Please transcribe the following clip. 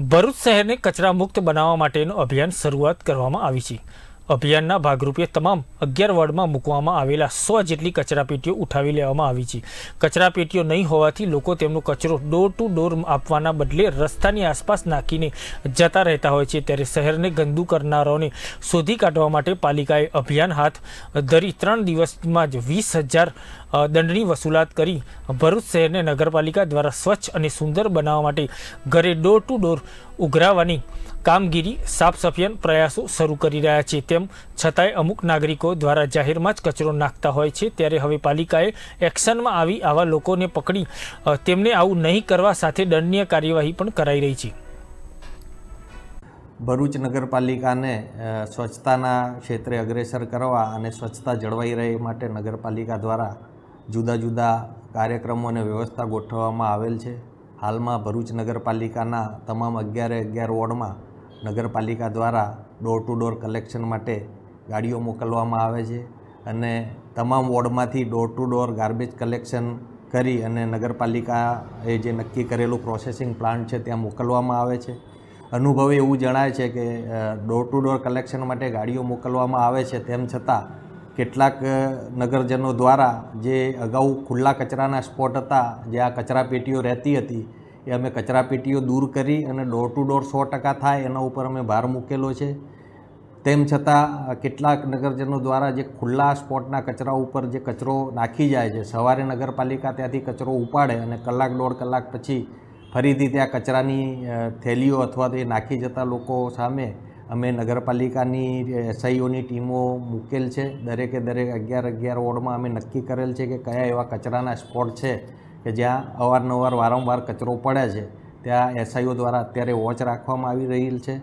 ભરૂચ શહેરને કચરા મુક્ત બનાવવા માટેનું અભિયાન શરૂઆત કરવામાં આવી છે. અભિયાનના ભાગરૂપે તમામ અગિયાર વોર્ડમાં મૂકવામાં આવેલા સો જેટલી કચરાપેટીઓ ઉઠાવી લેવામાં આવી છે. કચરાપેટીઓ નહીં હોવાથી લોકો તેમનો કચરો ડોર ટુ ડોર આપવાના બદલે રસ્તાની આસપાસ નાખીને જતા રહેતા હોય છે. ત્યારે શહેરને ગંદુ કરનારાઓને શોધી કાઢવા માટે પાલિકાએ અભિયાન હાથ ધરી ત્રણ દિવસમાં જ વીસ હજાર દંડની વસૂલાત કરી ભરૂચ શહેરને નગરપાલિકા દ્વારા સ્વચ્છ અને સુંદર બનાવવા માટે ઘરે ડોર ટુ ડોર ઉઘરાવવાની કામગીરી સાફસફિયાન પ્રયાસો શરૂ કરી રહ્યા છે. તેમ છતાંય અમુક નાગરિકો દ્વારા જાહેરમાં જ કચરો નાખતા હોય છે, ત્યારે હવે પાલિકાએ એક્શનમાં આવી આવા લોકોને પકડી તેમને આવું નહીં કરવા સાથે દંડનીય કાર્યવાહી પણ કરાઈ રહી છે. ભરૂચ નગરપાલિકાને સ્વચ્છતાના ક્ષેત્રે અગ્રેસર કરવા અને સ્વચ્છતા જળવાઈ રહે માટે નગરપાલિકા દ્વારા જુદા જુદા કાર્યક્રમો અને વ્યવસ્થા ગોઠવવામાં આવેલ છે. હાલમાં ભરૂચ નગરપાલિકાના તમામ અગિયારે અગિયાર વોર્ડમાં નગરપાલિકા દ્વારા ડોર ટુ ડોર કલેક્શન માટે ગાડીઓ મોકલવામાં આવે છે અને તમામ વોર્ડમાંથી door to door garbage collection કરી અને નગરપાલિકાએ જે નક્કી કરેલું પ્રોસેસિંગ પ્લાન્ટ છે ત્યાં મોકલવામાં આવે છે. અનુભવે એવું જણાય છે કે ડોર ટુ ડોર કલેક્શન માટે ગાડીઓ મોકલવામાં આવે છે તેમ છતાં કેટલાક નગરજનો દ્વારા જે અગાઉ ખુલ્લા કચરાના સ્પોટ હતા, જે આ કચરાપેટીઓ રહેતી હતી એ અમે કચરાપેટીઓ દૂર કરી અને ડોર ટુ ડોર સો ટકા થાય એના ઉપર અમે ભાર મૂકેલો છે. તેમ છતાં કેટલાક નગરજનો દ્વારા જે ખુલ્લા સ્પોટના કચરા ઉપર જે કચરો નાખી જાય છે, સવારે નગરપાલિકા ત્યાંથી કચરો ઉપાડે અને કલાક દોઢ કલાક પછી ફરીથી ત્યાં કચરાની થેલીઓ અથવા તો એ નાખી જતા લોકો સામે અમે નગરપાલિકાની એસઆઈઓની ટીમો મૂકેલ છે. દરેકે દરેક અગિયાર અગિયાર વોર્ડમાં અમે નક્કી કરેલ છે કે કયા એવા કચરાના સ્પોટ છે કે જ્યાં અવારનવાર વારંવાર કચરો પડે છે, ત્યાં એસઆઈઓ દ્વારા અત્યારે વોચ રાખવામાં આવી રહેલ છે.